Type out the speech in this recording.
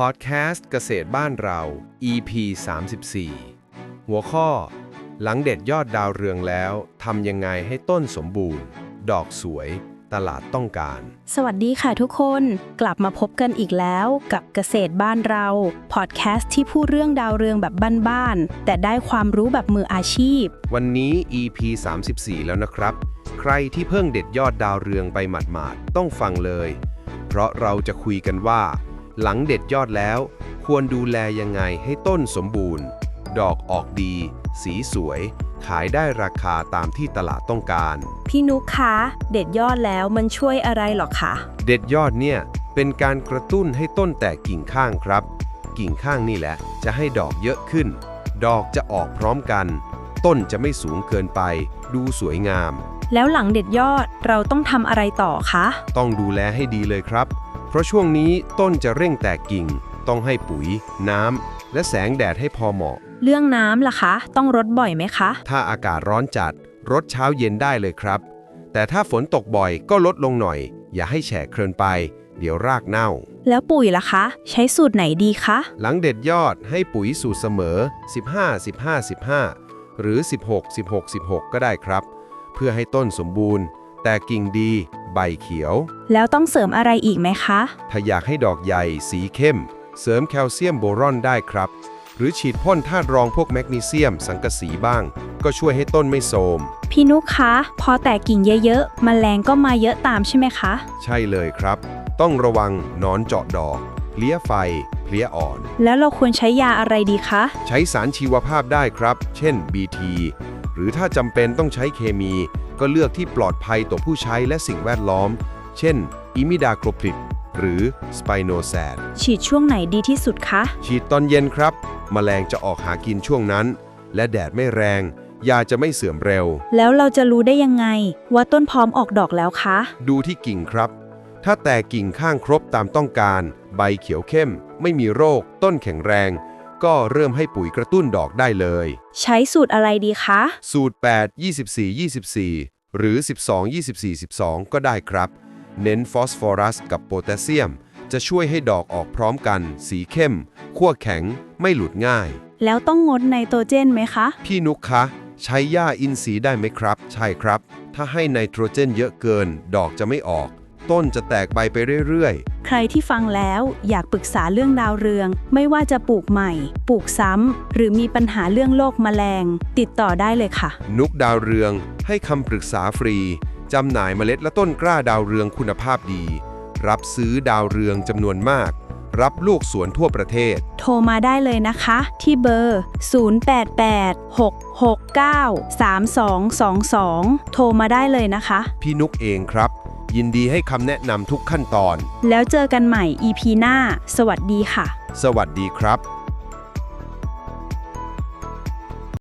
พอดแคสต์เกษตรบ้านเรา EP 34 หัวข้อ หลังเด็ดยอดดาวเรืองแล้วทำยังไงให้ต้นสมบูรณ์ ดอกสวย ตลาดต้องการ สวัสดีค่ะทุกคน กลับมาพบกันอีกแล้วกับเกษตรบ้านเราพอดแคสต์ที่พูดเรื่องดาวเรืองแบบบ้านๆแต่ได้ความรู้แบบมืออาชีพ วันนี้ EP 34 แล้วนะครับ ใครที่เพิ่งเด็ดยอดดาวเรืองไปหมาดๆต้องฟังเลย เพราะเราจะคุยกันว่า หลังเด็ดยอดแล้ว ควรดูแลยังไงให้ต้นสมบูรณ์ ดอกออกดี สีสวย ขายได้ราคาตามที่ตลาดต้องการ พี่นุกคะ เด็ดยอดแล้วมันช่วยอะไรหรอคะ เด็ดยอดเนี่ย เป็นการกระตุ้นให้ต้นแตกกิ่งข้างครับ กิ่งข้างนี่แหละ จะให้ดอกเยอะขึ้น ดอกจะออกพร้อมกัน ต้นจะไม่สูงเกินไป ดูสวยงาม แล้วหลังเด็ดยอดเราต้องทำอะไรต่อคะ ต้องดูแลให้ดีเลยครับเพ ราะช่วงนี้ต้นจะเร่งแตกกิ่ง ต้องให้ปุ๋ย น้ำและแสงแดดให้พอเหมาะ เรื่องน้ำล่ะคะ ต้องรดบ่อยไหมคะ ถ้าอากาศร้อนจัด รดเช้าเย็นได้เลยครับ แต่ถ้าฝนตกบ่อยก็ลดลงหน่อย อย่าให้แฉะเกินไป เดี๋ยวรากเน่า แล้วปุ๋ยล่ะคะ ใช้สูตรไหนดีคะ หลังเด็ดยอดให้ปุ๋ยสูตรเสมอ 15 15 15 หรือ 16 16 16 ก็ได้ครับ เพื่อให้ต้นสมบูรณ์ แต่กิ่งดี ใบเขียว แล้วต้องเสริมอะไรอีกไหมคะ ถ้าอยากให้ดอกใหญ่ สีเข้ม เสริมแคลเซียมโบรอนได้ครับ หรือฉีดพ่นธาตุรองพวกแมกนีเซียม สังกะสีบ้าง ก็ช่วยให้ต้นไม่โทรมพี่นุกคะ พอแตกกิ่งเยอะๆแมลงก็มาเยอะตามใช่ไหมคะ ใช่เลยครับ ต้องระวังหนอนเจาะดอกเพลี้ยไฟเพลี้ยอ่อน แล้วเราควรใช้ยาอะไรดีคะ ใช้สารชีวภาพได้ครับ เช่น BT หรือถ้าจำเป็นต้องใช้เคมี ก็เลือกที่ปลอดภัยต่อผู้ใช้และสิ่งแวดล้อม เช่น อิมิดาโครพลิดหรือสไปโนแซดฉีดช่วงไหนดีที่สุดคะ ฉีดตอนเย็นครับแมลงจะออกหากินช่วงนั้น และแดดไม่แรง ยาจะไม่เสื่อมเร็ว แล้วเราจะรู้ได้ยังไง ว่าต้นพร้อมออกดอกแล้วคะ ดูที่กิ่งครับ ถ้าแตกกิ่งข้างครบตามต้องการ ใบเขียวเข้ม ไม่มีโรค ต้นแข็งแรง ก็เริ่มให้ปุ๋ยกระตุ้นดอกได้เลย ใช้สูตรอะไรดีคะ สูตร 8 24 24 หรือ 12 24 12 ก็ได้ครับ เน้นฟอสฟอรัสกับโพแทสเซียม จะช่วยให้ดอกออกพร้อมกัน สีเข้มขั้วแข็ง ไม่หลุดง่าย แล้วต้องงดไนโตรเจนไหมคะ พี่นุกคะ ใช้หญ้าอินทรีย์ได้ไหมครับ ใช่ครับ ถ้าให้ไนโตรเจนเยอะเกิน ดอกจะไม่ออก ต้นจะแตกใบไปเรื่อยๆ ใครที่ฟังแล้วอยากปรึกษาเรื่องดาวเรือง ไม่ว่าจะปลูกใหม่ ปลูกซ้ำ หรือมีปัญหาเรื่องโรคแมลง ติดต่อได้เลยค่ะ นุกดาวเรืองให้คำปรึกษาฟรี จำหน่ายเมล็ดและต้นกล้าดาวเรืองคุณภาพดี รับซื้อดาวเรืองจำนวนมาก รับลูกสวนทั่วประเทศ โทรมาได้เลยนะคะ ที่เบอร์ 0886693222 โทรมาได้เลยนะคะ พี่นุกเองครับ ยินดีให้คำแนะนำทุกขั้นตอน แล้วเจอกันใหม่ EP หน้า สวัสดีค่ะ สวัสดีครับ